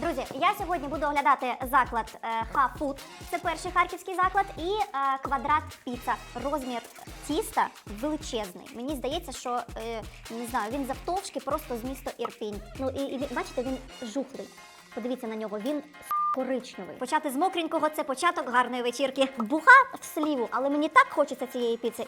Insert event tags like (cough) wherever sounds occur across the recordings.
Друзі, я сьогодні буду оглядати заклад е, Ха Фуд. Це перший харківський заклад, і е, квадрат піца. Розмір тіста величезний. Мені здається, що е, не знаю, він завтовшки просто з міста Ірпінь. Ну і, і бачите, він жухлий. Подивіться на нього, він коричневий. Почати з мокренького це початок гарної вечірки. Буха в сліву, але мені так хочеться цієї піци.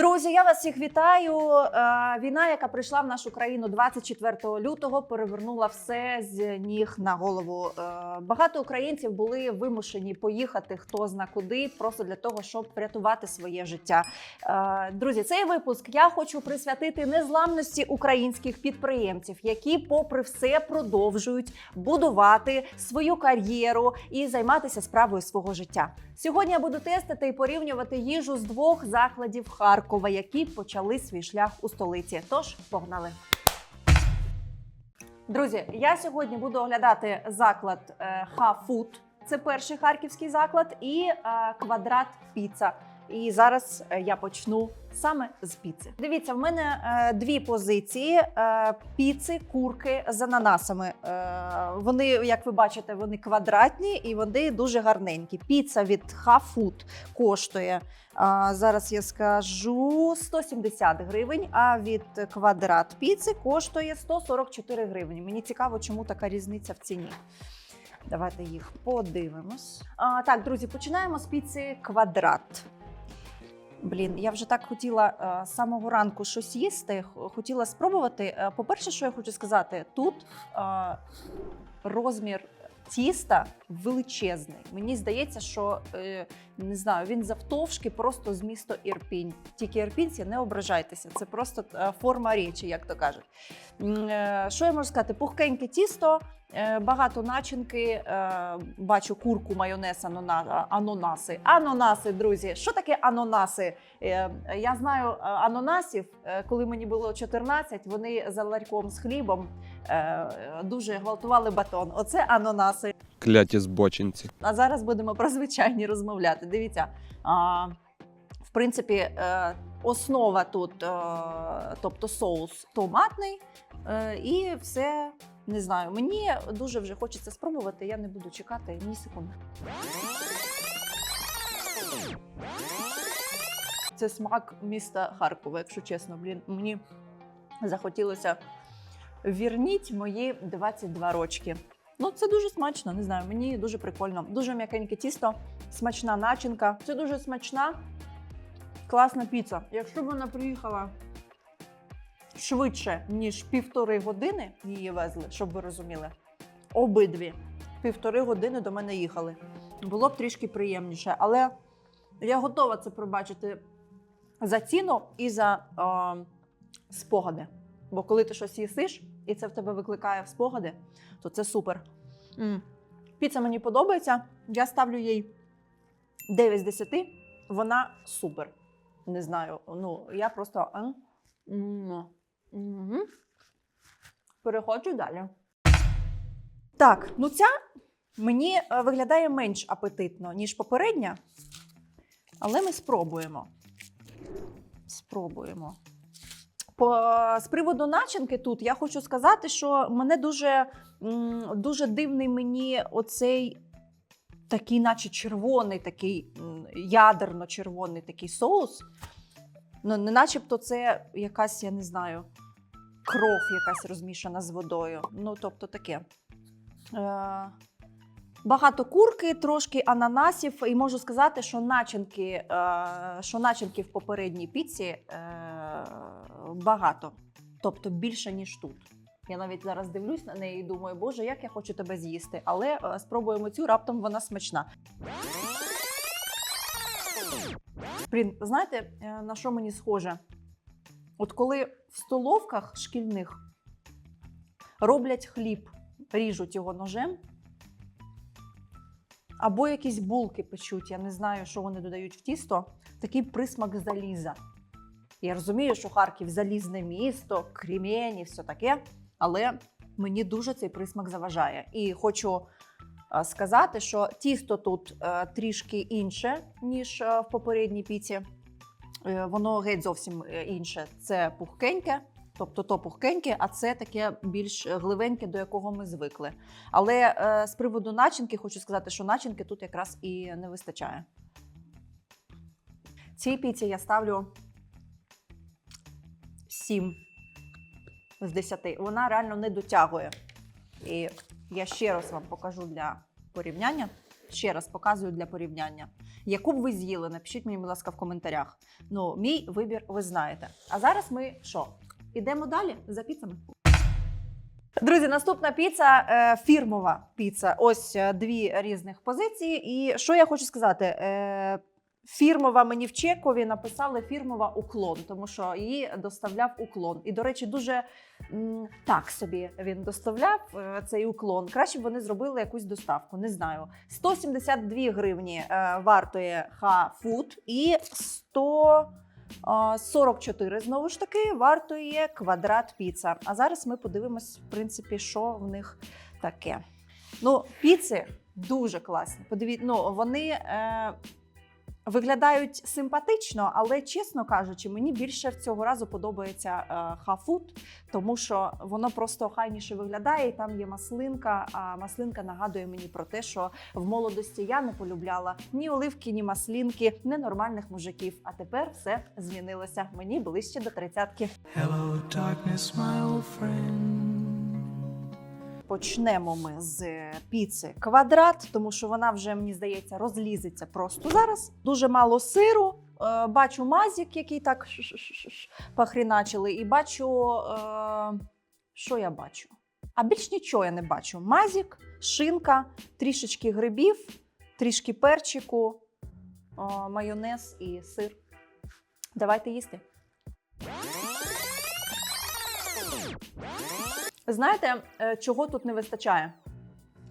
Друзі, я вас всіх вітаю. Е, Війна, яка прийшла в нашу країну 24 лютого, перевернула все з ніг на голову. Е, Багато українців були вимушені поїхати хто зна куди, просто для того, щоб врятувати своє життя. Е, Друзі, цей випуск я хочу присвятити незламності українських підприємців, які, попри все, продовжують будувати свою кар'єру і займатися справою свого життя. Сьогодні я буду тестити і порівнювати їжу з двох закладів Харкова, які почали свій шлях у столиці. Тож погнали. Друзі, я сьогодні буду оглядати заклад е, Ха Фуд. Це перший харківський заклад, і е, квадрат піца. І зараз е, я почну саме з піци. Дивіться, в мене е, дві позиції: е, піци, курки з ананасами. Вони, як ви бачите, вони квадратні і вони дуже гарненькі. Піца від Ха Food коштує зараз. Я скажу 170 гривень. А від квадрат піци коштує 144 гривні. Мені цікаво, чому така різниця в ціні. Давайте їх подивимось. А, так, друзі, починаємо з піци квадрат. Блін, я вже так хотіла е, з самого ранку щось їсти. Хотіла спробувати. Е, По-перше, що я хочу сказати, тут е, розмір тіста величезний. Мені здається, що не знаю, він завтовшки просто з міста Ірпінь. Тільки ірпінці, не ображайтеся. Це просто форма речі, як то кажуть. Що я можу сказати? Пухкеньке тісто, багато начинки. е, Бачу курку, майонез, анонаси. Анонаси, друзі. Що таке анонаси? Е, Я знаю е, анонасів, е, коли мені було 14, вони за ларьком з хлібом е, дуже гвалтували батон. Оце анонаси. Кляті збочинці. А зараз будемо про звичайні розмовляти. Дивіться, в принципі, е, основа тут, е, тобто соус томатний, е, і все. Не знаю, мені дуже вже хочеться спробувати. Я не буду чекати ні секунди. Це смак міста Харкова, якщо чесно. Блін, мені захотілося вірніть мої 22 рочки. Ну, це дуже смачно, не знаю, мені дуже прикольно. Дуже м'якеньке тісто, смачна начинка. Це дуже смачна, класна піца. Якщо б вона приїхала швидше, ніж півтори години, її везли, щоб ви розуміли. Обидві півтори години до мене їхали. Було б трішки приємніше, але я готова це пробачити за ціну і за е, спогади. Бо коли ти щось їсиш, і це в тебе викликає в спогади, то це супер. М. Піца мені подобається. Я ставлю їй 9 з 10. Вона супер. Не знаю. Ну, я просто. а? М. Мгм. Переходжу далі. Так, ну ця мені е, виглядає менш апетитно, ніж попередня. Але ми спробуємо. Спробуємо. По, з приводу начинки тут я хочу сказати, що мене дуже, дуже дивний мені оцей такий, наче червоний, такий ядерно-червоний такий соус. Ну, не начебто це якась, я не знаю, кров якась розмішана з водою. Ну, тобто таке. Е, Багато курки, трошки ананасів, і можу сказати, що начинки, е, що начинки в попередній піці е, багато, тобто більше ніж тут. Я навіть зараз дивлюсь на неї і думаю, боже, як я хочу тебе з'їсти. Але е, спробуємо цю, раптом вона смачна. Блін, знаєте, е, на що мені схоже? От коли в столовках шкільних роблять хліб, ріжуть його ножем. Або якісь булки печуть, я не знаю, що вони додають в тісто. Такий присмак заліза. Я розумію, що Харків залізне місто, Кремінь і все таке, але мені дуже цей присмак заважає. І хочу сказати, що тісто тут е, трішки інше, ніж е, в попередній піці. Е, Воно геть зовсім е, інше. Це пухкеньке, тобто то пухкеньке, а це таке більш гливеньке, до якого ми звикли. Але е, з приводу начинки хочу сказати, що начинки тут якраз і не вистачає. Цій піці я ставлю 7 з 10. Вона реально не дотягує. І я ще раз вам покажу для порівняння. Ще раз показую для порівняння. Яку б ви з'їли? Напишіть мені, будь ласка, в коментарях. Ну, мій вибір ви знаєте. А зараз ми що? Ідемо далі за піцами. Друзі, наступна піца е, фірмова піца. Ось е, дві різних позиції. І що я хочу сказати? Е, Фірмова мені в Чекові написали фірмова уклон, тому що її доставляв уклон. І, до речі, дуже так собі він доставляв е, цей уклон. Краще б вони зробили якусь доставку. Не знаю. 172 гривні е, вартує Ха-фуд і 144 знову ж таки вартує квадрат піца. А зараз ми подивимось, в принципі, що в них таке. Ну, піци дуже класні. Подивіться, ну вони. Е, Виглядають симпатично, але чесно кажучи, мені більше цього разу подобається е, хафуд, тому що воно просто хайніше виглядає, і там є маслинка. А маслинка нагадує мені про те, що в молодості я не полюбляла ні оливки, ні маслінки, ні нормальних мужиків. А тепер все змінилося. Мені ближче до тридцятки. Hello, darkness, my old friend. Почнемо ми з піци квадрат, тому що вона вже мені здається розлізеться просто зараз. Дуже мало сиру. Е, Бачу мазік, який так похріначили, і бачу, е, що я бачу? А більш нічого я не бачу. Мазік, шинка, трішечки грибів, трішки перчику, майонез і сир. Давайте їсти. Знаєте, е, чого тут не вистачає?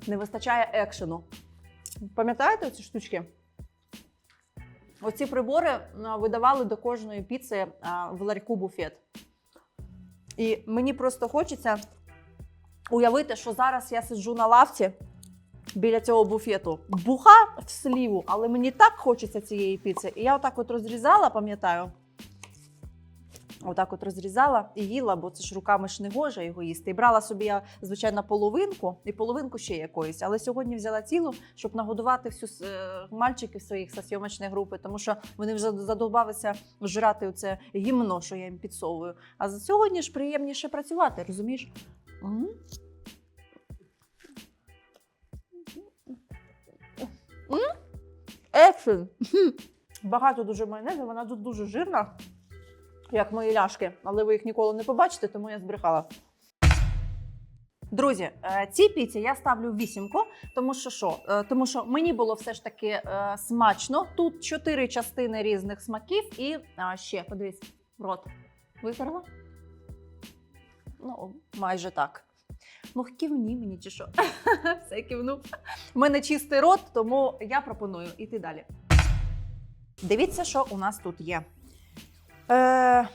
Не вистачає екшену. Пам'ятаєте ці штучки? Оці прибори видавали до кожної піци в ларьку буфет. І мені просто хочеться уявити, що зараз я сиджу на лавці біля цього буфету. Буха в сліву, але мені так хочеться цієї піци. І я отак от розрізала, пам'ятаю. Отак от розрізала і їла, бо це ж руками ж не гоже його їсти. І брала собі я, звичайно, половинку і половинку ще якоїсь. Але сьогодні взяла цілу, щоб нагодувати всю е, мальчиків своїх з сйомочної групи, тому що вони вже задовбалися жрати оце гімно, що я їм підсовую. А за сьогодні ж приємніше працювати, розумієш? Екшен! Багато дуже майонезу, вона тут дуже жирна як мої ляшки, але ви їх ніколи не побачите, тому я збрехала. Друзі, е, цій піці я ставлю вісімку, тому що що? Е, Тому що мені було все ж таки е, смачно. Тут чотири частини різних смаків, і ще подивись, рот витерла? Ну, майже так. Ну, кивні мені чи що? (laughs) Все кивнув. У мене чистий рот, тому я пропоную іти далі. Дивіться, що у нас тут є. Е,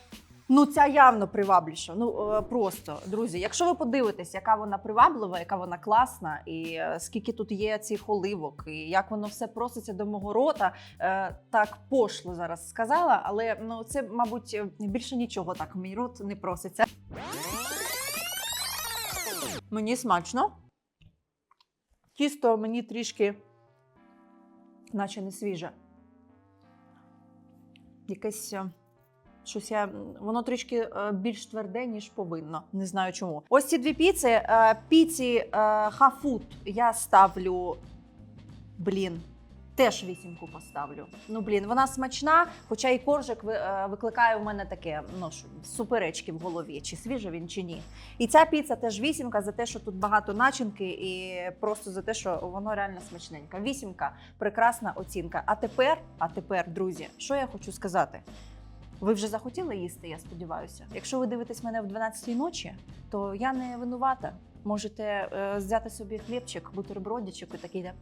ну, ця явно привабліша. Ну е, просто друзі, якщо ви подивитесь, яка вона приваблива, яка вона класна, і е, скільки тут є цих оливок, і як воно все проситься до мого рота, е, так пошло зараз сказала, але ну це, мабуть, більше нічого так мій рот не проситься. Мені смачно. Тісто мені трішки, наче не свіже. Якесь. Щось я воно трішки е, більш тверде, ніж повинно. Не знаю чому. Ось ці дві піци. Е, Піці е, хафуд я ставлю. Блін. Теж вісімку поставлю. Ну блін, вона смачна, хоча і коржик викликає в мене таке ну, суперечки в голові, чи свіжий він, чи ні. І ця піца теж вісімка за те, що тут багато начинки, і просто за те, що воно реально смачненька. Вісімка прекрасна оцінка. А тепер, а тепер, друзі, що я хочу сказати? Ви вже захотіли їсти, я сподіваюся. Якщо ви дивитесь мене в 12-й ночі, то я не винувата. Можете е, взяти собі хлібчик, бутербродичок і такий. де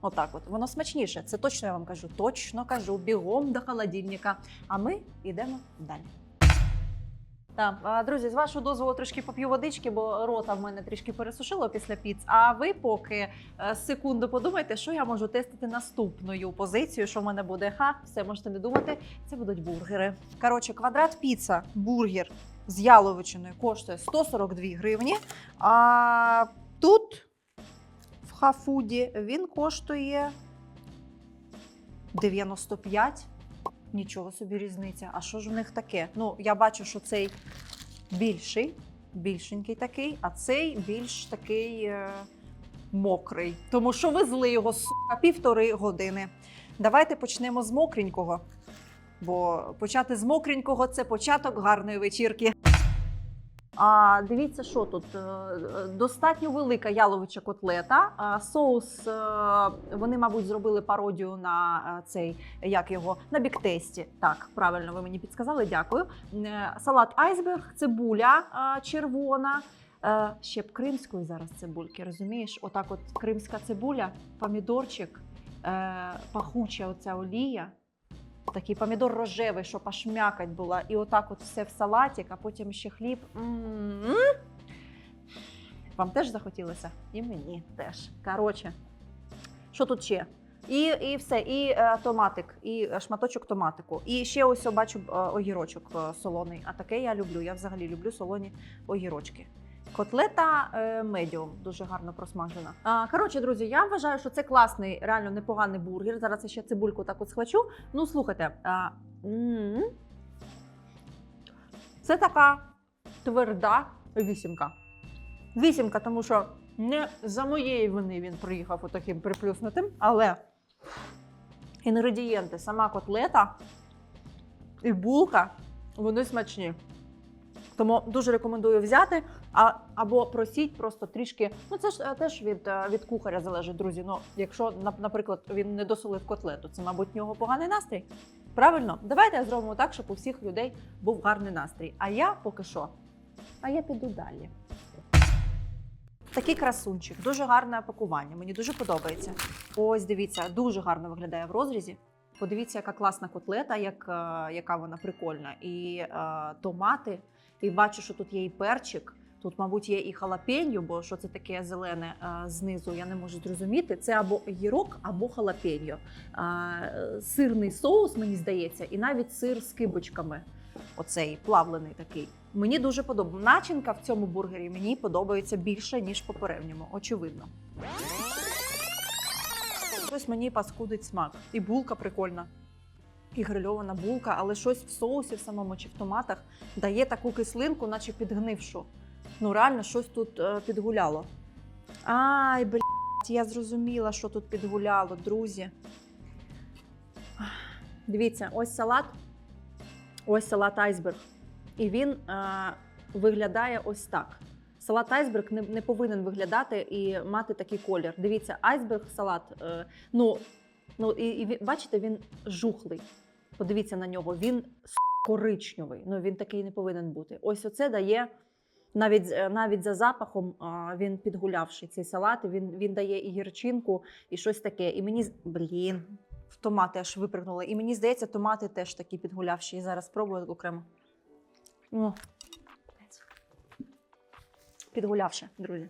Отак, от воно смачніше. Це точно я вам кажу. Точно кажу. Бігом до холодильника. А ми йдемо далі. Так, друзі, з вашого дозволу трішки поп'ю водички, бо рота в мене трішки пересушило після піц. А ви поки е, секунду подумайте, що я можу тестити наступною позицію, що в мене буде. Ха, все можете не думати. Це будуть бургери. Коротше, квадрат піца, бургер з яловичиною коштує 142 гривні. А тут в хафуді він коштує 95. Нічого собі різниця. А що ж у них таке? Ну, я бачу, що цей більший, більшенький такий, а цей більш такий е, мокрий. Тому що везли його сука півтори години. Давайте почнемо з мокренького. Бо почати з мокренького це початок гарної вечірки. А дивіться, що тут Е, е, достатньо велика яловича котлета. Соус е, вони, мабуть, зробили пародію на цей як його на біктесті. Так, правильно, ви мені підсказали. Дякую. Салат айсберг, цибуля червона. Ще б кримської зараз цибульки, розумієш? Отак, от кримська цибуля, помідорчик, пахуча оця олія. Такий помідор рожевий, щоб аж м'якоть була. І отак от все в салатик, а потім ще хліб. М-м-м. Вам теж захотілося? І мені теж. Коротше, що тут ще? І, і все, і е, томатик, і е, шматочок томатику. І ще ось бачу е, огірочок е, солоний. А таке я люблю. Я взагалі люблю солоні огірочки. Котлета е, медіум, дуже гарно просмажена. Коротше, друзі, я вважаю, що це класний, реально непоганий бургер. Зараз я ще цибульку так от схвачу. Ну, слухайте, це така тверда вісімка. Вісімка, тому що не за моєї вини він приїхав отаким приплюснутим, але інгредієнти, сама котлета і булка, вони смачні. Тому дуже рекомендую взяти, а, або просіть просто трішки. Ну це ж е, теж від, е, від кухаря залежить, друзі. Ну, якщо, наприклад, він не досолив котлету, це, мабуть, в нього поганий настрій. Правильно, давайте зробимо так, щоб у всіх людей був гарний настрій. А я поки що, а я піду далі. Такий красунчик, дуже гарне пакування. Мені дуже подобається. Ось дивіться, дуже гарно виглядає в розрізі. Подивіться, яка класна котлета, як, е, яка вона прикольна. І е, томати. І бачу, що тут є і перчик. Тут, мабуть, є і халапеньо, бо що це таке зелене е, знизу, я не можу зрозуміти. Це або гірок, або халапеньо. Е, сирний соус, мені здається, і навіть сир з кибочками. Оцей плавлений такий. Мені дуже подобається. Начинка в цьому бургері мені подобається більше, ніж попередньому, очевидно. Щось мені паскудить смак. І булка прикольна. І грильована булка, але щось в соусі в самому чи в томатах дає таку кислинку, наче підгнившу. Ну, реально, щось тут е, підгуляло. Ай, блядь, я зрозуміла, що тут підгуляло, друзі. Дивіться, ось салат, ось салат айсберг. І він е, виглядає ось так. Салат айсберг не, не повинен виглядати і мати такий колір. Дивіться, айсберг салат. Е, ну, ну і, і бачите, він жухлий. Подивіться на нього, він коричневий. Ну він такий не повинен бути. Ось оце дає. Навіть, е, навіть за запахом він підгулявший цей салат, він, він дає і гірчинку, і щось таке. І мені блін, в томати аж випрыгнули. І мені здається, томати теж такі підгулявші. І зараз спробую окремо. О. Підгулявши, друзі.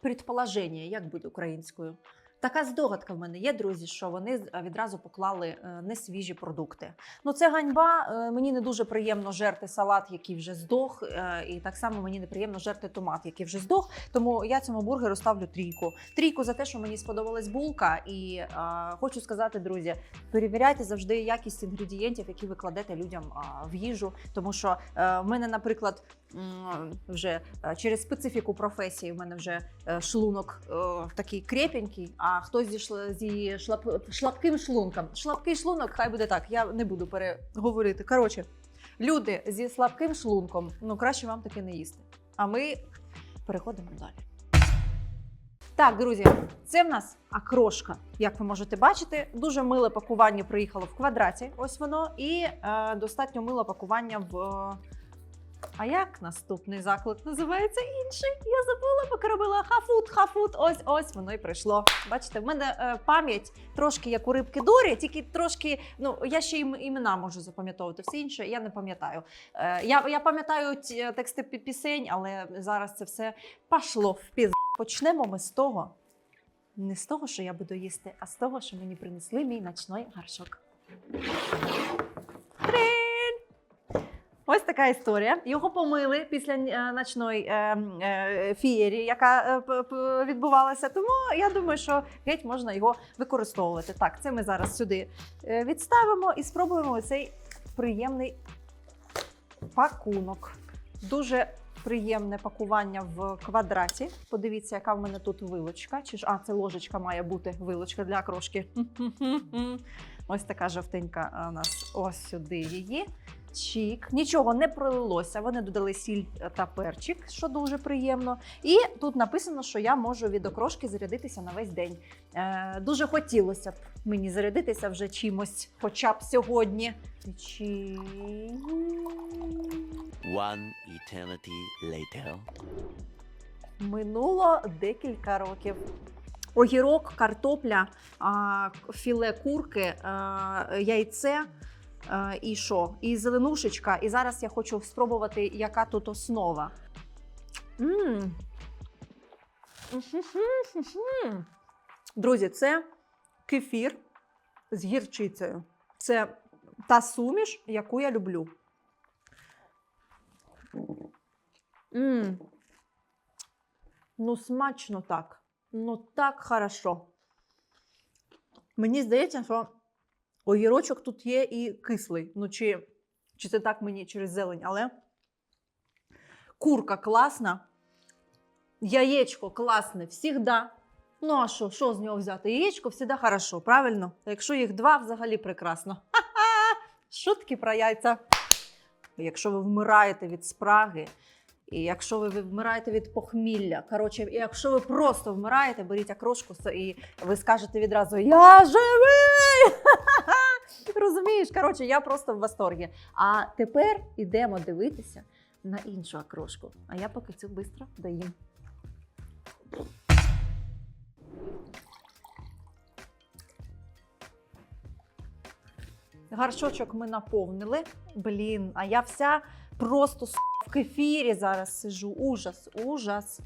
Предположення, як буде українською? Така здогадка в мене є, друзі, що вони відразу поклали е, несвіжі продукти. Ну, це ганьба. Е, Мені не дуже приємно жерти салат, який вже здох, е, і так само мені неприємно жерти томат, який вже здох. Тому я цьому бургеру ставлю трійку. Трійку за те, що мені сподобалась булка. І е, хочу сказати, друзі, перевіряйте завжди якість інгредієнтів, які ви кладете людям а, в їжу. Тому що в мене, наприклад, вже через специфіку професії в мене вже шлунок такий крепенький, а хтось зі, шла- зі шлап, шлапким шлунком. Шлапкий шлунок, хай буде так. Я не буду переговорити. Коротше, люди зі слабким шлунком, ну краще вам таке не їсти. А ми переходимо далі. Так, друзі, це в нас акрошка. Як ви можете бачити, дуже миле пакування приїхало в квадраті. Ось воно, і е, достатньо миле пакування в А як наступний заклад називається інший? Я забула, поки робила хафут, хафут. Ось ось воно і прийшло. Бачите, в мене е, пам'ять трошки як у рибки Дорі, тільки трошки. Ну я ще ім, імена можу запам'ятовувати. Все інше я не пам'ятаю. Е, я, я пам'ятаю е, тексти пі- пісень, але зараз це все пішло в піз. Почнемо ми з того. Не з того, що я буду їсти, а з того, що мені принесли мій ночний гаршок. Ось така історія. Його помили після е, ночної е, е, фієрі, яка відбувалася. Тому я думаю, що геть можна його використовувати. Так, це ми зараз сюди відставимо і спробуємо цей приємний пакунок. Дуже приємне пакування в квадраті. Подивіться, яка в мене тут вилочка. Чи ж а, це ложечка має бути вилочка для крошки. (laughs) Ось така жовтенька у нас ось сюди її. Чік. Нічого не пролилося. Вони додали сіль та перчик, що дуже приємно. І тут написано, що я можу від окрошки зарядитися на весь день. Е, дуже хотілося б мені зарядитися вже чимось, хоча б сьогодні. Чи... One eternity later. Минуло декілька років. Огірок, картопля, а, філе курки, а, яйце і що? І зеленушечка. І зараз я хочу спробувати, яка тут основа. М. Друзі, це кефір з гірчицею. Це та суміш, яку я люблю. М. Ну, смачно так. Ну, так хорошо. Мені здається, що огірочок тут є і кислий. Ну, чи, чи це так мені через зелень, але курка класна, яєчко класне всігда. Ну, а що, що з нього взяти? Яєчко завжди хорошо, правильно? Якщо їх два, взагалі прекрасно. Ха-ха! Шутки про яйця. Якщо ви вмираєте від спраги, і якщо ви вмираєте від похмілля, коротше, якщо ви просто вмираєте, беріть окрошку і ви скажете відразу Я живий! Розумієш? Коротше, я просто в восторгі. А тепер ідемо дивитися на іншу окрошку. А я поки цю швидко доїм. Гаршочок ми наповнили. Блін, а я вся просто в кефірі зараз сижу. Ужас, ужас.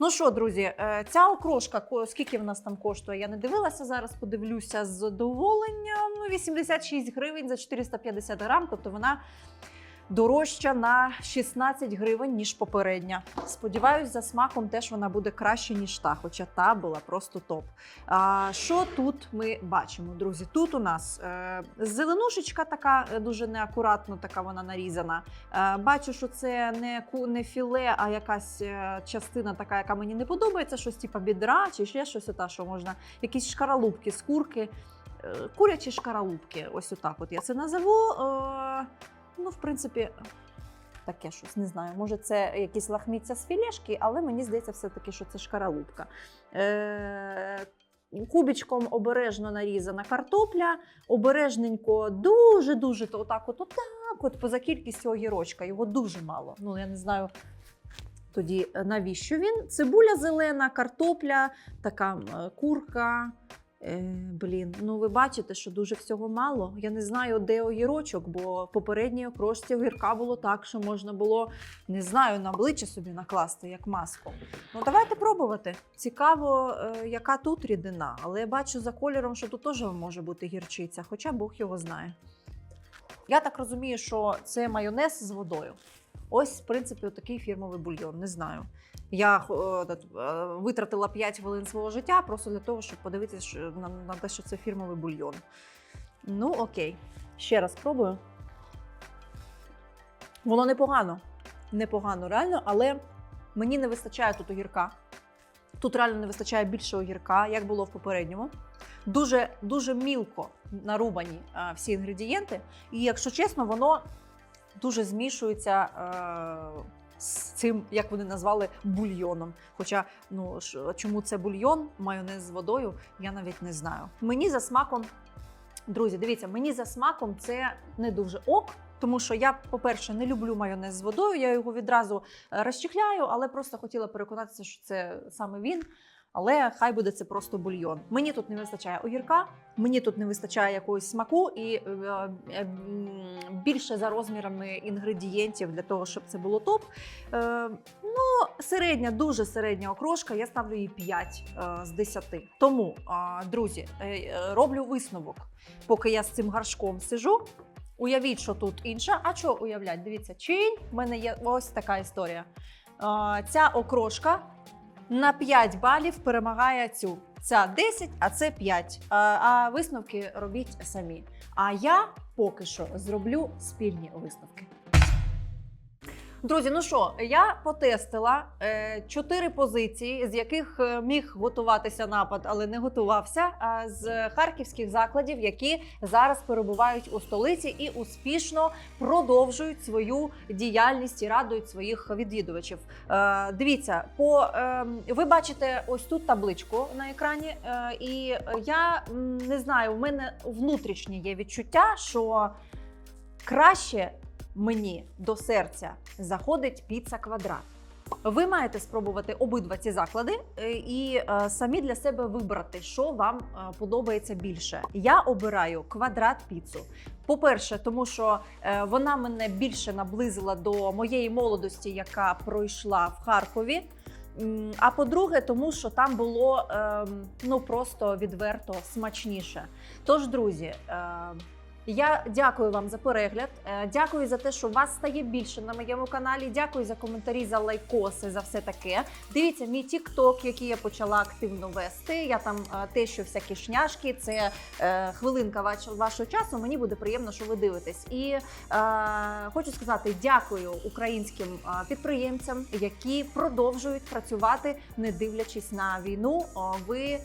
Ну що, друзі, е, ця окрошка, скільки в нас там коштує? Я не дивилася зараз, подивлюся з задоволенням. Ну, 86 гривень за 450 грам, тобто вона дорожча на 16 гривень, ніж попередня. Сподіваюсь, за смаком теж вона буде краще, ніж та, хоча та була просто топ. А, що тут ми бачимо, друзі? Тут у нас е, зеленушечка така е, дуже неакуратно, така вона нарізана. Е, бачу, що це не, не філе, а якась е, частина така, яка мені не подобається, щось типу бідра чи ще щось, ота, що можна, якісь шкаралупки з курки. Е, Курячі шкаралупки, ось отак от я це назову. Ну, в принципі, таке щось, не знаю. Може, це якісь лахміття з філешки, але мені здається, все-таки, що це шкаралупка. Е, кубічком обережно нарізана картопля, обережненько, дуже-дуже то отак, от, отак, от поза кількістю огірочка. Його дуже мало. Ну, я не знаю. Тоді е, навіщо він? Цибуля зелена, картопля, така курка. Е, блін, ну ви бачите, що дуже всього мало. Я не знаю, де огірочок, бо в попередній окрошці огірка було так, що можна було, не знаю, на обличчя собі накласти як маску. Ну давайте пробувати. Цікаво, е, яка тут рідина, але я бачу за кольором, що тут теж може бути гірчиця, хоча Бог його знає. Я так розумію, що це майонез з водою. Ось, в принципі, такий фірмовий бульйон. Не знаю. Я е, е, витратила 5 хвилин свого життя просто для того, щоб подивитися на, те, що це фірмовий бульйон. Ну, окей. Ще раз спробую. Воно непогано. Непогано, реально, але мені не вистачає тут огірка. Тут реально не вистачає більше огірка, як було в попередньому. Дуже, дуже мілко нарубані е, всі інгредієнти. І якщо чесно, воно дуже змішується е, з цим, як вони назвали, бульйоном. Хоча, ну ж, чому це бульйон, майонез з водою, я навіть не знаю. Мені за смаком, друзі, дивіться, мені за смаком це не дуже ок. Тому що я, по-перше, не люблю майонез з водою, я його відразу е, розчехляю, але просто хотіла переконатися, що це саме він. Але хай буде це просто бульйон. Мені тут не вистачає огірка, мені тут не вистачає якогось смаку і е, е, більше за розмірами інгредієнтів для того, щоб це було топ. Е, ну, середня, дуже середня окрошка. Я ставлю їй 5 е, з 10. Тому, друзі, роблю висновок, поки я з цим гаршком сижу. Уявіть, що тут інша. А що уявлять? Дивіться, чинь в мене є ось така історія. Ця окрошка на 5 балів перемагає цю. Ця 10, а це 5. А, а висновки робіть самі. А я поки що зроблю спільні висновки. Друзі, ну що, я потестила е, чотири позиції, з яких е, міг готуватися напад, але не готувався. а з харківських закладів, які зараз перебувають у столиці і успішно продовжують свою діяльність і радують своїх відвідувачів. Е, дивіться, по е, ви бачите ось тут табличку на екрані, і я не знаю, у мене внутрішнє є відчуття, що краще мені до серця заходить піца квадрат. Ви маєте спробувати обидва ці заклади е, і е, самі для себе вибрати, що вам е, подобається більше. Я обираю квадрат піцу. По-перше, тому що вона мене більше наблизила до моєї молодості, яка пройшла в Харкові. А по-друге, тому що там було ем, ну просто відверто смачніше. Тож, друзі, я дякую вам за перегляд. е, Дякую за те, що вас стає більше на моєму каналі. Дякую за коментарі, за лайкоси, за все таке. Дивіться мій TikTok, який я почала активно вести. Я там е, те, що всякі шняшки, це е, хвилинка ваш- вашого часу. Мені буде приємно, що ви дивитесь. І е, хочу сказати дякую українським підприємцям, які продовжують працювати, не дивлячись на війну. Ви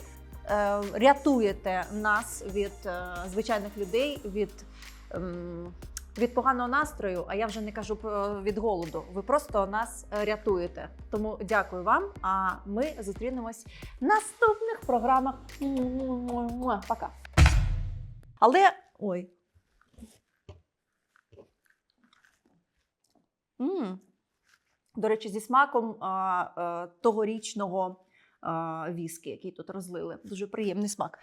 рятуєте нас від е, звичайних людей, від, ем, від поганого настрою. А я вже не кажу від голоду. Ви просто нас е, рятуєте. Тому дякую вам. А ми зустрінемось в наступних програмах. Пока. Але ой. м До речі, зі смаком а, е, тогорічного а, віскі, який тут розлили. Дуже приємний смак.